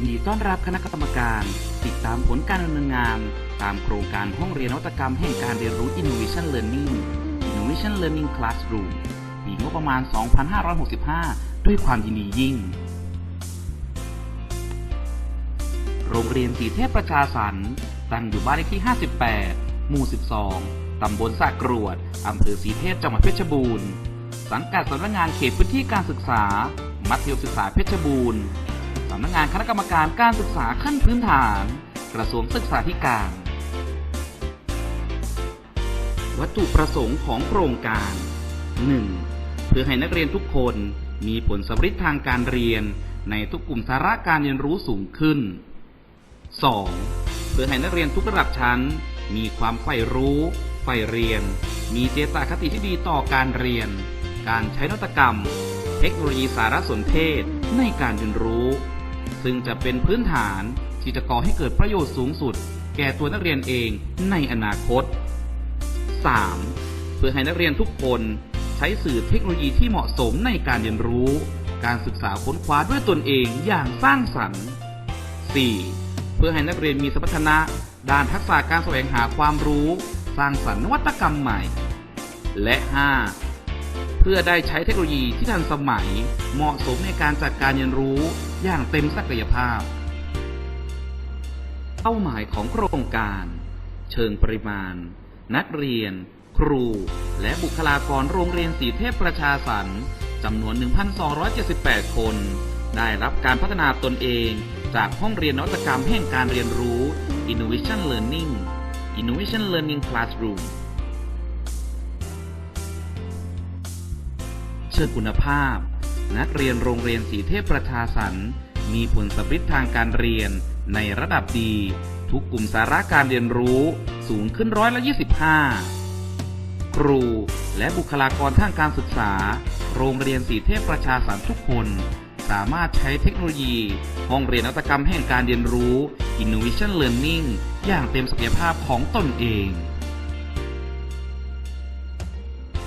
ยินดีต้อนรับคณะกรรมการ ติดตามผลการดำเนินงาน ตามโครงการห้องเรียนนวัตกรรมแห่งการเรียนรู้ Innovation Learning Innovation Learning Classroom ปีงบประมาณ 2565 ด้วยความยินดียิ่ง โรงเรียนสีเทพประชาสรรตั้งอยู่บ้านเลขที่ 58 หมู่ 12 ตำบลสระกรวด อำเภอสีเทพ จังหวัดเพชรบูรณ์ สังกัดสำนักงานเขตพื้นที่การศึกษา มัธยมศึกษาเพชรบูรณ์ สำนักงานคณะกรรมการการศึกษาขั้นพื้นฐาน กระทรวงศึกษาธิการ วัตถุประสงค์ของโครงการ 1. เพื่อให้นักเรียนทุกคนมีผลสำฤทธิ์ทางการเรียนในทุกกลุ่มสาระการเรียนรู้สูงขึ้น 2. เพื่อให้นักเรียนทุกระดับชั้น มีความใฝ่รู้ ใฝ่เรียน มีเจตคติที่ดีต่อการเรียน การใช้นวัตกรรม เทคโนโลยีสารสนเทศในการเรียนรู้ ซึ่งจะเป็นพื้นฐานที่จะก่อให้เกิดประโยชน์สูงสุด แก่ตัวนักเรียนเองในอนาคต 3. เพื่อให้นักเรียนทุกคนใช้สื่อเทคโนโลยีที่เหมาะสมในการเรียนรู้ การศึกษาค้นคว้าด้วยตนเองอย่างสร้างสรรค์ 4. เพื่อให้นักเรียนมีสมรรถนะ ด้านทักษะการแสวงหาความรู้ สร้างสรรค์นวัตกรรมใหม่ และ 5. เพื่อได้ใช้เทคโนโลยีที่ทันสมัยเหมาะสมในการจัดการเรียนรู้อย่างเต็มศักยภาพ เป้าหมายของโครงการ เชิงปริมาณ นักเรียน ครู และบุคลากรโรงเรียนสีเทพประชาสรรค์จำนวน 1,278 คน ได้รับการพัฒนาตนเองจากห้องเรียนนวัตกรรมแห่งการเรียนรู้ Innovation Learning Innovation Learning Classroom ชิงคุณภาพ นักเรียนโรงเรียนสีเทพประชาสรรค์มีผลสำฤทธิ์ทางการเรียนในระดับดี ทุกกลุ่มสาระการเรียนรู้สูงขึ้นร้อยละ25 ครูและบุคลากรทางการศึกษา โรงเรียนสีเทพประชาสรรค์ทุกคน สามารถใช้เทคโนโลยี ห้องเรียนนวัตกรรมแห่งการเรียนรู้ Innovation Learning อย่างเต็มศักยภาพของตนเอง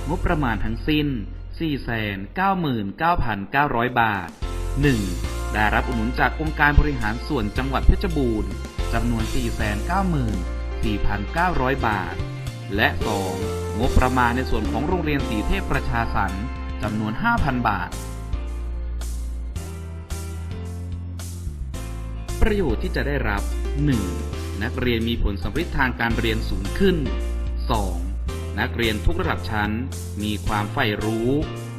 งบประมาณทั้งสิ้น 499,900 บาท 1. ได้รับอุดหนุนจากองค์การบริหารส่วนจังหวัดเพชรบูรณ์จำนวน 494,900 บาท และ 2. งบประมาณในส่วนของโรงเรียนสีเทพประชาสรรค์จำนวน 5,000 บาท ประโยชน์ที่จะได้รับ 1. นักเรียนมีผลสำฤทธิ์ทางการเรียนสูงขึ้น 2. นักเรียนทุกระดับชั้น มีความใฝ่รู้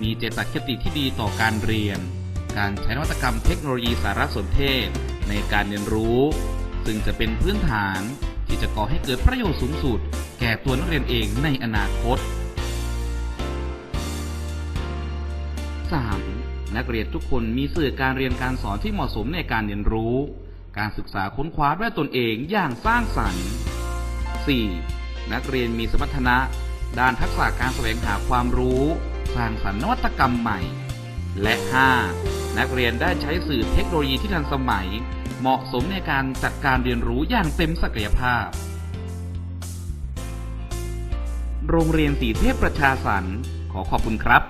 มีเจตคติที่ดีต่อการเรียน การใช้นวัตกรรมเทคโนโลยีสารสนเทศ ในการเรียนรู้ ซึ่งจะเป็นพื้นฐานที่จะก่อให้เกิดประโยชน์สูงสุด แก่ตัวนักเรียนเองในอนาคต 3. นักเรียนทุกคนมีสื่อการเรียนการสอนที่เหมาะสมในการเรียนรู้ การศึกษาค้นคว้าด้วยตนเองอย่างสร้างสรรค์ 4. นักเรียนมีสมรรถนะ ด้านทักษะการแสวงหาความรู้ สร้างสรรค์นวัตกรรมใหม่ และ 5. นักเรียนได้ใช้สื่อเทคโนโลยีที่ทันสมัย เหมาะสมในการจัดการเรียนรู้อย่างเต็มศักยภาพ โรงเรียนสีเทพประชาสรรขอขอบคุณครับ